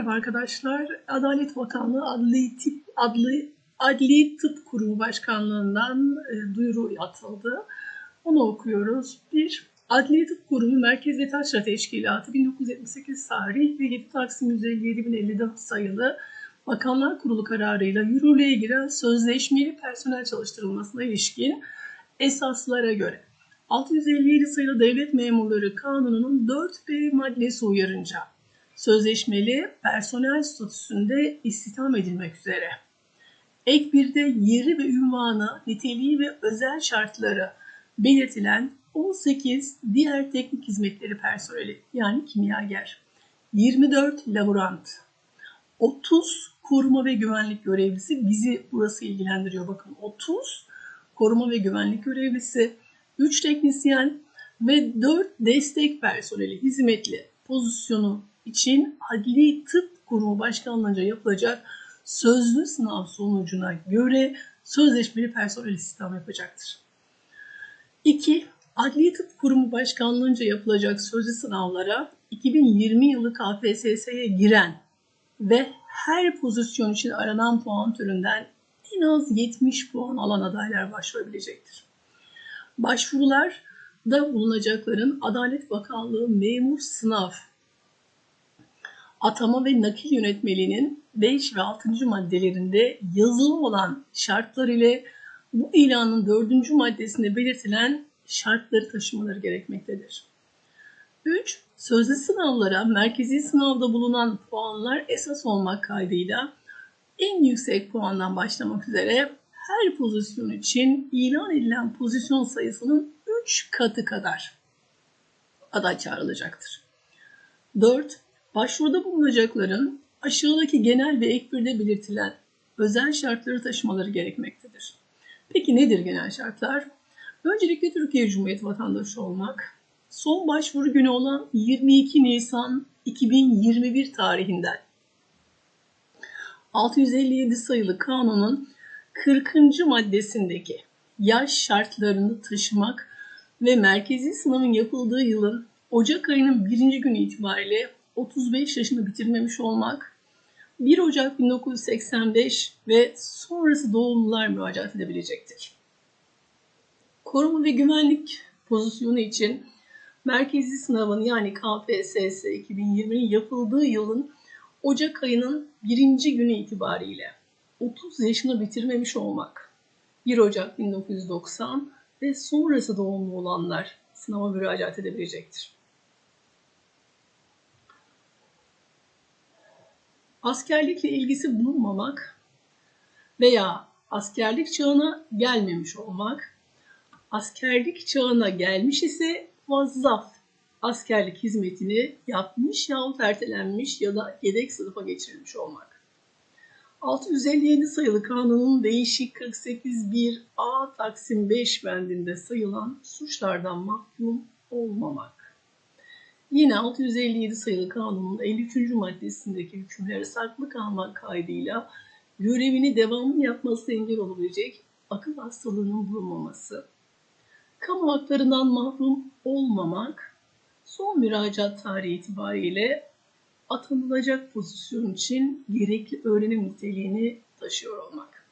Merhaba arkadaşlar. Adalet Bakanlığı Adli Tıp, Adli, Adli Tıp Kurumu Başkanlığı'ndan e, duyuru atıldı. Onu okuyoruz. 1. Adli Tıp Kurumu Merkez ve Taşra Teşkilatı 1978 tarih ve 7 Taksim 157.054 sayılı Bakanlar Kurulu kararıyla yürürlüğe giren sözleşmeli personel çalıştırılmasına ilişkin esaslara göre 657 sayılı Devlet Memurları Kanunu'nun 4B maddesi uyarınca sözleşmeli personel statüsünde istihdam edilmek üzere. Ek 1'de yeri ve ünvanı, niteliği ve özel şartları belirtilen 18 diğer teknik hizmetleri personeli yani kimyager, 24 laborant, 30 koruma ve güvenlik görevlisi bizi burası ilgilendiriyor bakın 30 koruma ve güvenlik görevlisi, 3 teknisyen ve 4 destek personeli hizmetli pozisyonu için Adli Tıp Kurumu Başkanlığı'nca yapılacak sözlü sınav sonucuna göre sözleşmeli personel istihdam yapacaktır. 2. Adli Tıp Kurumu Başkanlığı'nca yapılacak sözlü sınavlara 2020 yılı KPSS'ye giren ve her pozisyon için aranan puan türünden en az 70 puan alan adaylar başvurabilecektir. Başvurular da bulunacakların Adalet Bakanlığı Memur Sınav atama ve nakil yönetmeliğinin 5 ve 6. maddelerinde yazılı olan şartlar ile bu ilanın 4. maddesinde belirtilen şartları taşımaları gerekmektedir. 3. Sözlü sınavlara merkezi sınavda bulunan puanlar esas olmak kaydıyla en yüksek puandan başlamak üzere her pozisyon için ilan edilen pozisyon sayısının 3 katı kadar aday çağrılacaktır. 4. Başvuruda bulunacakların aşağıdaki genel ve ek birde belirtilen özel şartları taşımaları gerekmektedir. Peki nedir genel şartlar? Öncelikle Türkiye Cumhuriyeti vatandaşı olmak, son başvuru günü olan 22 Nisan 2021 tarihinden 657 sayılı kanunun 40. maddesindeki yaş şartlarını taşımak ve merkezi sınavın yapıldığı yılın Ocak ayının birinci günü itibariyle 35 yaşını bitirmemiş olmak, 1 Ocak 1985 ve sonrası doğumlular müracaat edebilecektir. Koruma ve güvenlik pozisyonu için merkezi sınavın yani KPSS 2020'nin yapıldığı yılın Ocak ayının birinci günü itibariyle 30 yaşını bitirmemiş olmak, 1 Ocak 1990 ve sonrası doğumlu olanlar sınava müracaat edebilecektir. Askerlikle ilgisi bulunmamak veya askerlik çağına gelmemiş olmak, askerlik çağına gelmiş ise vazzaf askerlik hizmetini yapmış yahut ertelenmiş ya da yedek sınıfa geçirilmiş olmak. 657 sayılı kanunun değişik 48.1a Taksim 5 bendinde sayılan suçlardan mahkum olmamak. Yine 657 sayılı kanunun 53. maddesindeki hükümlere saklı kalmak kaydıyla görevini devamlı yapması engel olabilecek akıl hastalığının bulunmaması, kamu haklarından mahrum olmamak, son müracaat tarihi itibariyle atanılacak pozisyon için gerekli öğrenim niteliğini taşıyor olmak.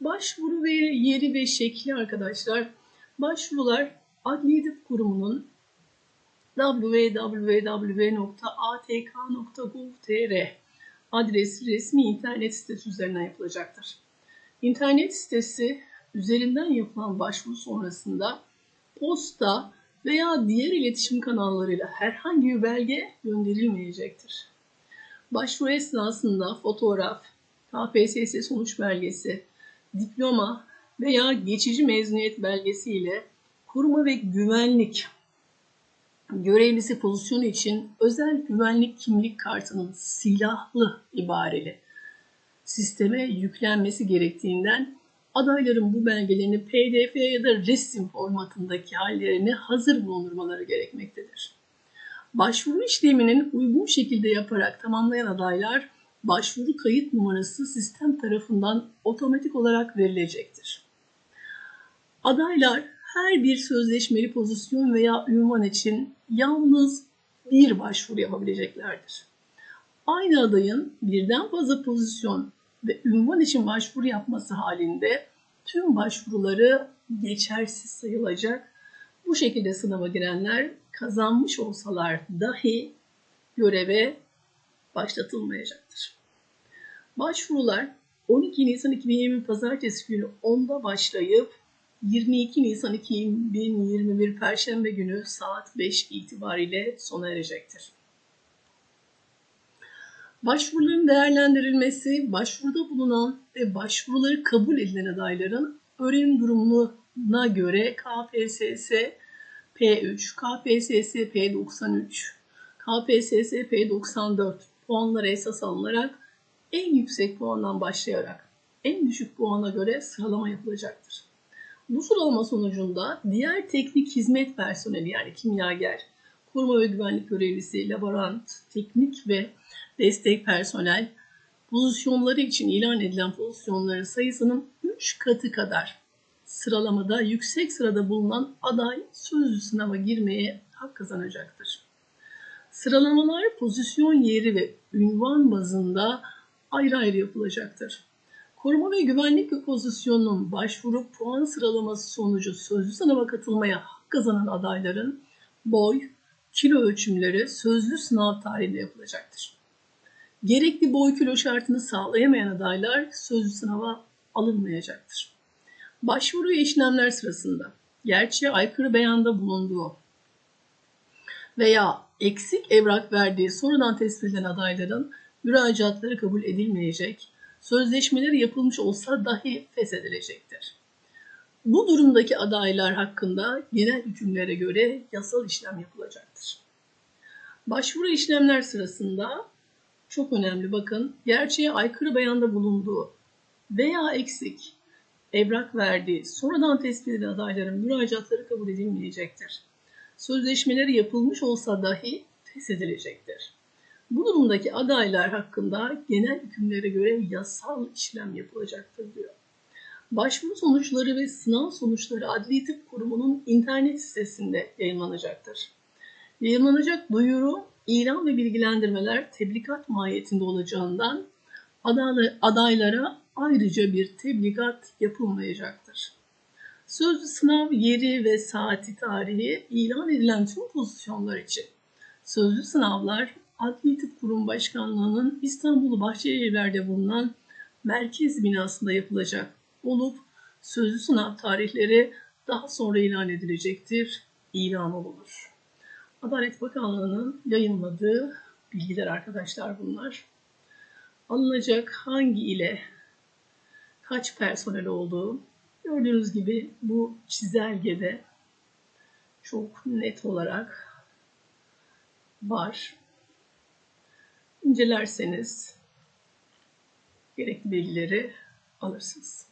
Başvuru ve yeri ve şekli arkadaşlar, başvurular Adli Edip Kurumu'nun www.atk.gov.tr adresi resmi internet sitesi üzerinden yapılacaktır. İnternet sitesi üzerinden yapılan başvuru sonrasında posta veya diğer iletişim kanallarıyla herhangi bir belge gönderilmeyecektir. Başvuru esnasında fotoğraf, KPSS sonuç belgesi, diploma veya geçici mezuniyet belgesi ile koruma ve güvenlik görevlisi pozisyonu için özel güvenlik kimlik kartının silahlı ibareli sisteme yüklenmesi gerektiğinden adayların bu belgelerini PDF ya da resim formatındaki hallerini hazır bulundurmaları gerekmektedir. Başvuru işleminin uygun şekilde yaparak tamamlayan adaylar başvuru kayıt numarası sistem tarafından otomatik olarak verilecektir. Adaylar her bir sözleşmeli pozisyon veya ünvan için yalnız bir başvuru yapabileceklerdir. aynı adayın birden fazla pozisyon ve ünvan için başvuru yapması halinde tüm başvuruları geçersiz sayılacak. Bu şekilde sınava girenler kazanmış olsalar dahi göreve başlatılmayacaktır. Başvurular 12 Nisan 2020 Pazartesi günü 10'da başlayıp 22 Nisan 2021 Perşembe günü saat 5 itibariyle sona erecektir. Başvuruların değerlendirilmesi, başvuruda bulunan ve başvuruları kabul edilen adayların öğrenim durumuna göre KPSS P3, KPSS P93, KPSS P94 puanlara esas alınarak en yüksek puandan başlayarak en düşük puana göre sıralama yapılacaktır. Bu sıralama sonucunda diğer teknik hizmet personeli yani kimyager, koruma ve güvenlik görevlisi, laborant, teknik ve destek personel pozisyonları için ilan edilen pozisyonların sayısının 3 katı kadar sıralamada yüksek sırada bulunan aday sözlü sınava girmeye hak kazanacaktır. Sıralamalar pozisyon yeri ve ünvan bazında ayrı ayrı yapılacaktır. Koruma ve güvenlik pozisyonunun başvuru puan sıralaması sonucu sözlü sınava katılmaya hak kazanan adayların boy, kilo ölçümleri sözlü sınav tarihinde yapılacaktır. Gerekli boy kilo şartını sağlayamayan adaylar sözlü sınava alınmayacaktır. Başvuru işlemler sırasında gerçeğe aykırı beyanda bulunduğu veya eksik evrak verdiği sonradan tespit edilen adayların müracaatları kabul edilmeyecek, sözleşmeleri yapılmış olsa dahi feshedilecektir. Bu durumdaki adaylar hakkında genel hükümlere göre yasal işlem yapılacaktır. Başvuru işlemler sırasında çok önemli bakın gerçeğe aykırı beyanda bulunduğu veya eksik evrak verdiği sonradan tespit edilen adayların müracaatları kabul edilmeyecektir. Sözleşmeleri yapılmış olsa dahi feshedilecektir. Bu durumdaki adaylar hakkında genel hükümlere göre yasal işlem yapılacaktır diyor. Başvuru sonuçları ve sınav sonuçları Adli Tıp Kurumu'nun internet sitesinde yayınlanacaktır. Yayınlanacak duyuru, ilan ve bilgilendirmeler tebligat mahiyetinde olacağından adaylara ayrıca bir tebligat yapılmayacaktır. Sözlü sınav yeri ve saati tarihi ilan edilen tüm pozisyonlar için sözlü sınavlar Adli Tıp Kurum Başkanlığı'nın İstanbul Bahçelievler'de bulunan merkez binasında yapılacak olup sözlü sınav tarihleri daha sonra ilan edilecektir, ilan olunur. Adalet Bakanlığı'nın yayınladığı bilgiler arkadaşlar bunlar. Alınacak hangi ile kaç personel olduğu gördüğünüz gibi bu çizelgede çok net olarak var. İncelerseniz gerekli bilgileri alırsınız.